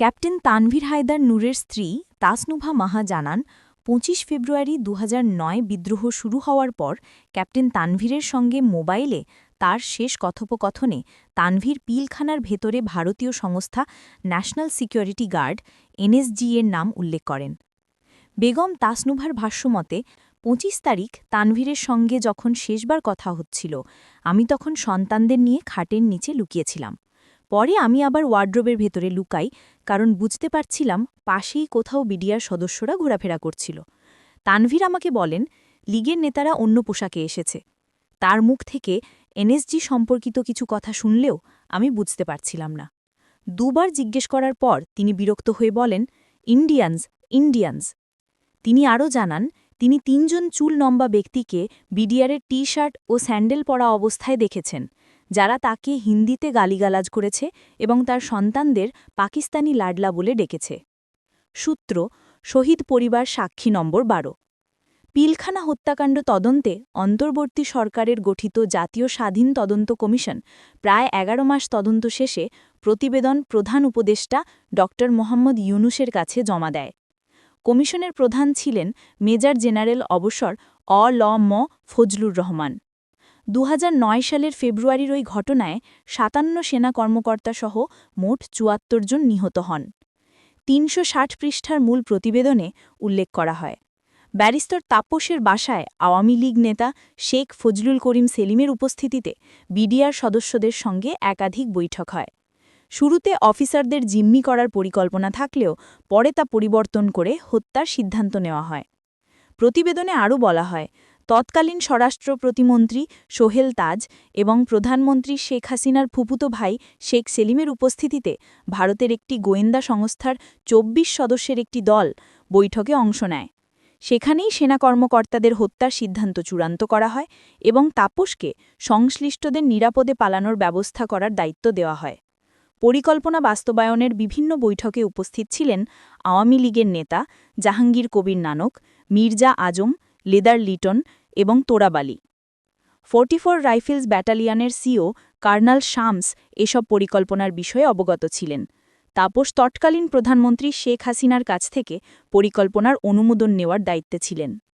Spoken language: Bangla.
ক্যাপ্টেন তানভীর হায়দার নূরের স্ত্রী তাসনুভা মাহা জানান, পঁচিশ ফেব্রুয়ারি দু হাজার নয় বিদ্রোহ শুরু হওয়ার পর ক্যাপ্টেন তানভীরের সঙ্গে মোবাইলে তার শেষ কথোপকথনে তানভীর পিলখানার ভেতরে ভারতীয় সংস্থা ন্যাশনাল সিকিউরিটি গার্ড, এনএসজি এর নাম উল্লেখ করেন। বেগম তাসনুভার ভাষ্যমতে পঁচিশ তারিখ তানভীরের সঙ্গে যখন শেষবার কথা হচ্ছিল, আমি তখন সন্তানদের নিয়ে খাটের নিচে লুকিয়েছিলাম। পরে আমি আবার ওয়ার্ড্রোবের ভেতরে লুকাই, কারণ বুঝতে পারছিলাম পাশেই কোথাও বিডিআর সদস্যরা ঘোরাফেরা করছিল। তানভীর আমাকে বলেন, লীগের নেতারা অন্য পোশাকে এসেছে। তার মুখ থেকে এনএসজি সম্পর্কিত কিছু কথা শুনলেও আমি বুঝতে পারছিলাম না। দুবার জিজ্ঞেস করার পর তিনি বিরক্ত হয়ে বলেন, ইন্ডিয়ানস ইন্ডিয়ানস। তিনি আরও জানান, তিনি তিনজন চুল নম্বা ব্যক্তিকে বিডিআরের টি শার্ট ও স্যান্ডেল পরা অবস্থায় দেখেছেন। যারা তাকে হিন্দিতে গালিগালাজ করেছে এবং তার সন্তানদের পাকিস্তানি লাডলা বলে ডেকেছে। সূত্র, শহীদ পরিবার সাক্ষী নম্বর বারো। পিলখানা হত্যাকাণ্ড তদন্তে অন্তর্বর্তী সরকারের গঠিত জাতীয় স্বাধীন তদন্ত কমিশন প্রায় এগারো মাস তদন্ত শেষে প্রতিবেদন প্রধান উপদেষ্টা ড মোহাম্মদ ইউনুসের কাছে জমা দেয়। কমিশনের প্রধান ছিলেন মেজর জেনারেল অবসর অ ল ম ফজলুর রহমান। দু হাজার নয় সালের ফেব্রুয়ারির ওই ঘটনায় সাতান্ন সেনা কর্মকর্তাসহ মোট চুয়াত্তর জন নিহত হন। তিনশো ষাট পৃষ্ঠার মূল প্রতিবেদনে উল্লেখ করা হয়। ব্যারিস্টার তাপসের বাসায় আওয়ামী লীগ নেতা শেখ ফজলুল করিম সেলিমের উপস্থিতিতে বিডিআর সদস্যদের সঙ্গে একাধিক বৈঠক হয়। শুরুতে অফিসারদের জিম্মি করার পরিকল্পনা থাকলেও পরে তা পরিবর্তন করে হত্যার সিদ্ধান্ত নেওয়া হয়। প্রতিবেদনে আরও বলা হয় তৎকালীন স্বরাষ্ট্র প্রতিমন্ত্রী সোহেল তাজ এবং প্রধানমন্ত্রী শেখ হাসিনার ফুপুতো ভাই শেখ সেলিমের উপস্থিতিতে ভারতের একটি গোয়েন্দা সংস্থার ২৪ সদস্যের একটি দল বৈঠকে অংশ নেয়। সেখানেই সেনা কর্মকর্তাদের হত্যার সিদ্ধান্ত চূড়ান্ত করা হয় এবং তাপসকে সংশ্লিষ্টদের নিরাপদে পালানোর ব্যবস্থা করার দায়িত্ব দেওয়া হয়। পরিকল্পনা বাস্তবায়নের বিভিন্ন বৈঠকে উপস্থিত ছিলেন আওয়ামী লীগের নেতা জাহাঙ্গীর কবির নানক, মির্জা আজম, লেদার লিটন এবং তোরাবালি ফোর্টিফোর রাইফেলস ব্যাটালিয়ানের সিও কার্নাল শামস এসব পরিকল্পনার বিষয়ে অবগত ছিলেন। তাপস তৎকালীন প্রধানমন্ত্রী শেখ হাসিনার কাছ থেকে পরিকল্পনার অনুমোদন নেওয়ার দায়িত্বে ছিলেন।